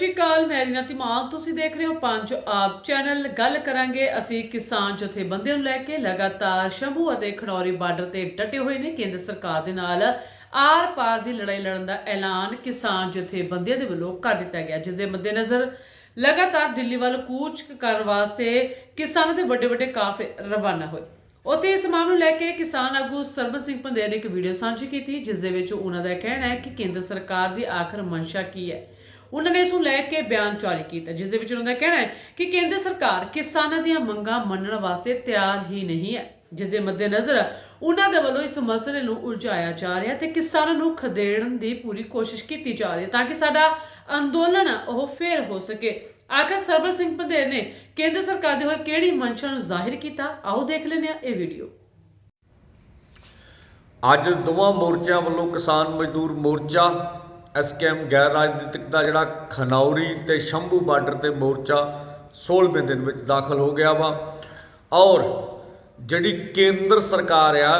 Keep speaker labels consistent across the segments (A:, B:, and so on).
A: ਸ਼੍ਰੀ ਅਕਾਲ ਮੈਂ ਰੀਨਾ ਧੀਮਾਨ। ਤੁਸੀਂ ਦੇਖ ਰਹੇ ਹੋ ਪੰਜ ਆਪ ਚੈਨਲ। ਗੱਲ ਕਰਾਂਗੇ ਅਸੀਂ ਕਿਸਾਨ ਜਥੇਬੰਦੀਆਂ ਨੂੰ ਲੈ ਕੇ। ਲਗਾਤਾਰ ਸ਼ੰਭੂ ਅਤੇ ਖਨੌਰੀ ਬਾਰਡਰ ਤੇ ਡਟੇ ਹੋਏ ਨੇ ਕੇਂਦਰ ਸਰਕਾਰ ਦੇ ਨਾਲ। ਆਰ-ਪਾਰ ਦੀ ਲੜਾਈ ਲੜਨ ਦਾ ਐਲਾਨ ਕਿਸਾਨ ਜਥੇਬੰਦੀਆਂ ਦੇ ਵੱਲੋਂ ਕਰ ਦਿੱਤਾ ਗਿਆ ਜਿਸ ਦੇ ਮੱਦੇਨਜ਼ਰ ਲਗਾਤਾਰ ਦਿੱਲੀ ਵੱਲ ਕੂਚ ਕਰਨ ਵਾਸਤੇ ਕਿਸਾਨਾਂ ਦੇ ਵੱਡੇ ਵੱਡੇ ਕਾਫਲੇ ਰਵਾਨਾ ਹੋਏ। ਉੱਥੇ ਇਸ ਮਾਮਲੇ ਨੂੰ ਲੈ ਕੇ ਕਿਸਾਨ ਆਗੂ ਸਰਬਤ ਸਿੰਘ ਪੰਦੇਰ ਨੇ ਇੱਕ ਵੀਡੀਓ ਸਾਂਝੀ ਕੀਤੀ ਜਿਸ ਦੇ ਵਿੱਚ ਉਹਨਾਂ ਦਾ ਕਹਿਣਾ ਹੈ ਕਿ ਕੇਂਦਰ ਸਰਕਾਰ ਦੀ ਆਖਰ ਮਨਸ਼ਾ ਕੀ ਹੈ? ਉਹਨਾਂ ਨੇ ਇਸ ਨੂੰ ਲੈ ਕੇ ਬਿਆਨ ਜਾਰੀ ਕੀਤਾ, ਜਿਸ ਦੇ ਵਿੱਚ ਉਹਨਾਂ ਦਾ ਕਹਿਣਾ ਹੈ ਕਿ ਕੇਂਦਰ ਸਰਕਾਰ ਕਿਸਾਨਾਂ ਦੀਆਂ ਮੰਗਾਂ ਮੰਨਣ ਵਾਸਤੇ ਤਿਆਰ ਹੀ ਨਹੀਂ ਹੈ, ਜਿਸ ਦੇ ਮੱਦੇਨਜ਼ਰ ਉਹਨਾਂ ਦੇ ਵੱਲੋਂ ਇਸ ਮਸਲੇ ਨੂੰ ਉਲਝਾਇਆ ਜਾ ਰਿਹਾ ਤੇ ਕਿਸਾਨਾਂ ਨੂੰ ਖਦੇੜਨ ਦੀ ਪੂਰੀ ਕੋਸ਼ਿਸ਼ ਕੀਤੀ ਜਾ ਰਹੀ ਹੈ ਤਾਂ ਕਿ ਸਾਡਾ ਅੰਦੋਲਨ ਉਹ ਫੇਰ ਹੋ ਸਕੇ। ਆਖਰ ਸਰਬਤ ਸਿੰਘ ਪੰਦੇਰ ਨੇ ਕੇਂਦਰ ਸਰਕਾਰ ਦੇ ਹੋਏ ਕਿਹੜੀ ਮੰਸ਼ਾ ਨੂੰ ਜ਼ਾਹਿਰ ਕੀਤਾ? ਆਓ ਦੇਖ ਲੈਂਦੇ ਹਾਂ ਇਹ ਵੀਡੀਓ।
B: ਅੱਜ ਦੋਵਾਂ ਮੋਰਚਿਆਂ ਵੱਲੋਂ ਕਿਸਾਨ ਮਜ਼ਦੂਰ ਮੋਰਚਾ ਐਸਕੇਐਮ ਗੈਰ ਰਾਜਨੀਤਿਕ ਦਾ ਜਿਹੜਾ ਖਨੌਰੀ ਤੇ ਸ਼ੰਭੂ ਬਾਰਡਰ ਤੇ ਮੋਰਚਾ 16ਵੇਂ ਦਿਨ ਵਿੱਚ ਦਾਖਲ ਹੋ ਗਿਆ ਵਾ। ਔਰ ਜਿਹੜੀ ਕੇਂਦਰ ਸਰਕਾਰ ਆ,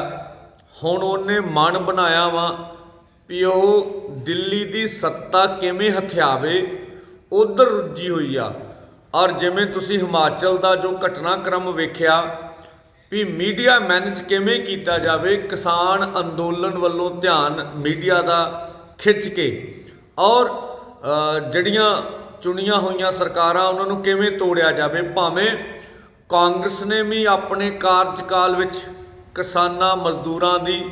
B: ਹੁਣ ਉਹਨੇ ਮਨ ਬਣਾਇਆ ਵਾ ਵੀ ਉਹ ਦਿੱਲੀ ਦੀ ਸੱਤਾ ਕਿਵੇਂ ਹਥਿਆਵੇ, ਉਧਰ ਰੁੱਝੀ ਹੋਈ ਆ। ਔਰ ਜਿਵੇਂ ਤੁਸੀਂ ਹਿਮਾਚਲ ਦਾ ਜੋ ਘਟਨਾਕ੍ਰਮ ਵੇਖਿਆ ਵੀ ਮੀਡੀਆ ਮੈਨੇਜ ਕਿਵੇਂ ਕੀਤਾ ਜਾਵੇ, ਕਿਸਾਨ ਅੰਦੋਲਨ ਵੱਲੋਂ ਧਿਆਨ ਮੀਡੀਆ ਦਾ ਖਿੱਚ ਕੇ ਔਰ ਜਿਹੜੀਆਂ ਚੁਣੀਆਂ ਹੋਈਆਂ ਸਰਕਾਰਾਂ ਉਹਨਾਂ ਨੂੰ ਕਿਵੇਂ ਤੋੜਿਆ ਜਾਵੇ, ਭਾਵੇਂ ਕਾਂਗਰਸ ਨੇ ਵੀ ਆਪਣੇ ਕਾਰਜਕਾਲ ਵਿੱਚ ਕਿਸਾਨਾਂ, ਮਜ਼ਦੂਰਾਂ ਦੀ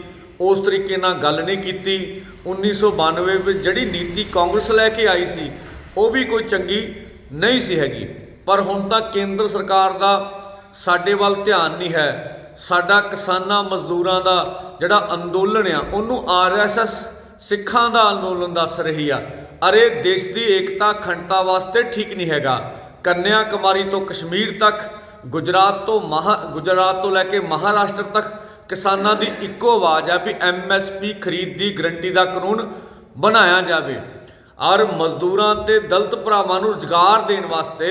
B: ਉਸ ਤਰੀਕੇ ਨਾਲ ਗੱਲ ਨਹੀਂ ਕੀਤੀ 1992 ਵਿੱਚ ਜਿਹੜੀ ਨੀਤੀ ਕਾਂਗਰਸ ਲੈ ਕੇ ਆਈ ਸੀ, ਉਹ ਵੀ ਕੋਈ ਚੰਗੀ ਨਹੀਂ ਸੀ ਹੈਗੀ। ਪਰ ਹੁਣ ਤਾਂ ਕੇਂਦਰ ਸਰਕਾਰ ਦਾ ਸਾਡੇ ਵੱਲ ਧਿਆਨ ਨਹੀਂ ਹੈ। ਸਾਡਾ ਕਿਸਾਨਾਂ, ਮਜ਼ਦੂਰਾਂ ਦਾ ਜਿਹੜਾ ਅੰਦੋਲਨ ਆ, ਉਹਨੂੰ ਆਰਐਸਐਸ ਸਿੱਖਾਂ ਦਾ ਅੰਦੋਲਨ ਦੱਸ ਰਹੀ ਆ। ਅਰੇ ਦੇਸ਼ ਦੀ ਏਕਤਾ ਅਖੰਡਤਾ ਵਾਸਤੇ ਠੀਕ ਨਹੀਂ ਹੈਗਾ। ਕੰਨਿਆ ਕੁਮਾਰੀ ਤੋਂ ਕਸ਼ਮੀਰ ਤੱਕ, ਗੁਜਰਾਤ ਤੋਂ ਮਹਾ, ਗੁਜਰਾਤ ਤੋਂ ਲੈ ਕੇ ਮਹਾਰਾਸ਼ਟਰ ਤੱਕ ਕਿਸਾਨਾਂ ਦੀ ਇੱਕੋ ਆਵਾਜ਼ ਆ ਵੀ ਐਮਐਸਪੀ ਖਰੀਦ ਦੀ ਗਰੰਟੀ ਦਾ ਕਾਨੂੰਨ ਬਣਾਇਆ ਜਾਵੇ। ਔਰ ਮਜ਼ਦੂਰਾਂ ਤੇ ਦਲਤ ਭਰਾਵਾਂ ਨੂੰ ਰੁਜ਼ਗਾਰ ਦੇਣ ਵਾਸਤੇ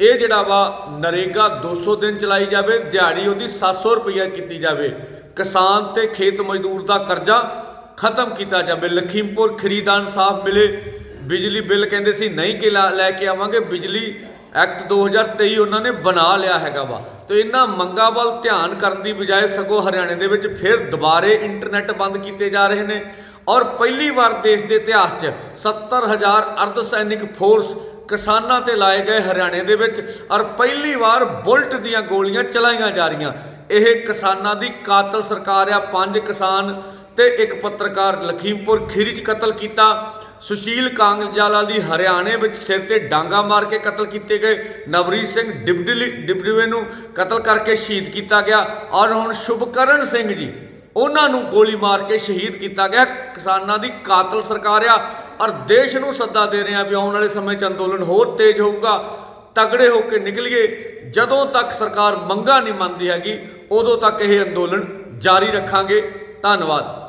B: ਇਹ ਜਿਹੜਾ ਵਾ ਨਰੇਗਾ 200 ਦਿਨ ਚਲਾਈ ਜਾਵੇ, ਦਿਹਾੜੀ ਉਹਦੀ 700 ਰੁਪਈਆ ਕੀਤੀ ਜਾਵੇ। ਕਿਸਾਨ ਤੇ ਖੇਤ ਮਜ਼ਦੂਰ ਦਾ ਕਰਜ਼ਾ ਖਤਮ ਕੀਤਾ ਜਾਵੇ। ਲਖੀਮਪੁਰ ਖਰੀਦਾਨ ਸਾਹਿਬ ਮਿਲੇ। ਬਿਜਲੀ ਬਿੱਲ ਕਹਿੰਦੇ ਸੀ, ਨਹੀਂ ਕਿ ਲਾ- ਲੈ ਕੇ ਆਵਾਂਗੇ। ਬਿਜਲੀ ਐਕਟ 2023 ਉਹਨਾਂ ਨੇ ਬਣਾ ਲਿਆ ਹੈਗਾ ਵਾ। ਤੇ ਇਹਨਾਂ ਮੰਗਾਂ ਵੱਲ ਧਿਆਨ ਕਰਨ ਦੀ ਬਜਾਏ ਸਗੋਂ ਹਰਿਆਣੇ ਦੇ ਵਿੱਚ ਫਿਰ ਦੁਬਾਰੇ ਇੰਟਰਨੈਟ ਬੰਦ ਕੀਤੇ ਜਾ ਰਹੇ ਨੇ। ਔਰ ਪਹਿਲੀ ਵਾਰ ਦੇਸ਼ ਦੇ ਇਤਿਹਾਸ 'ਚ 70000 ਅਰਧ ਸੈਨਿਕ ਫੋਰਸ ਕਿਸਾਨਾਂ ਤੇ ਲਾਏ ਗਏ ਹਰਿਆਣੇ ਦੇ ਵਿੱਚ। ਔਰ ਪਹਿਲੀ ਵਾਰ ਬੁਲਟ ਦੀਆਂ ਗੋਲੀਆਂ ਚਲਾਈਆਂ ਜਾ ਰਹੀਆਂ। ਇਹ ਕਿਸਾਨਾਂ ਦੀ ਕਾਤਲ ਸਰਕਾਰ ਆ। ਪੰਜ ਕਿਸਾਨ ਤੇ ਇੱਕ ਪੱਤਰਕਾਰ ਲਖੀਮਪੁਰ ਖੀਰੀ 'ਚ ਕਤਲ ਕੀਤਾ। ਸੁਸ਼ੀਲ ਕਾਂਗਜਾਲਾ ਦੀ ਹਰਿਆਣੇ ਵਿੱਚ ਸਿਰ ਤੇ ਡਾਂਗਾ ਮਾਰ ਕੇ ਕਤਲ ਕੀਤੇ ਗਏ। ਨਵਰੀਤ ਸਿੰਘ ਡਿਬਡਲੀ ਡਿਬਡਵੇ ਨੂੰ ਕਤਲ ਕਰਕੇ ਸ਼ਹੀਦ ਕੀਤਾ ਗਿਆ ਔਰ ਹੁਣ ਸ਼ੁਭਕਰਨ ਸਿੰਘ ਜੀ, ਉਹਨਾਂ ਨੂੰ ਗੋਲੀ ਮਾਰ ਕੇ ਸ਼ਹੀਦ ਕੀਤਾ ਗਿਆ। ਕਿਸਾਨਾਂ ਦੀ ਕਾਤਲ ਸਰਕਾਰ ਆ ਔਰ ਦੇਸ਼ ਨੂੰ ਸੱਦਾ ਦੇ ਰਹੇ ਆ ਵੀ ਆਉਣ ਵਾਲੇ ਸਮੇਂ 'ਚ ਅੰਦੋਲਨ ਹੋਰ ਤੇਜ਼ ਹੋਊਗਾ। ਤਗੜੇ ਹੋ ਕੇ ਨਿਕਲੀਏ। ਜਦੋਂ ਤੱਕ ਸਰਕਾਰ ਮੰਗਾ ਨਹੀਂ ਮੰਨਦੀ ਹੈਗੀ, ਉਦੋਂ ਤੱਕ ਇਹ ਅੰਦੋਲਨ ਜਾਰੀ ਰੱਖਾਂਗੇ। ਧੰਨਵਾਦ।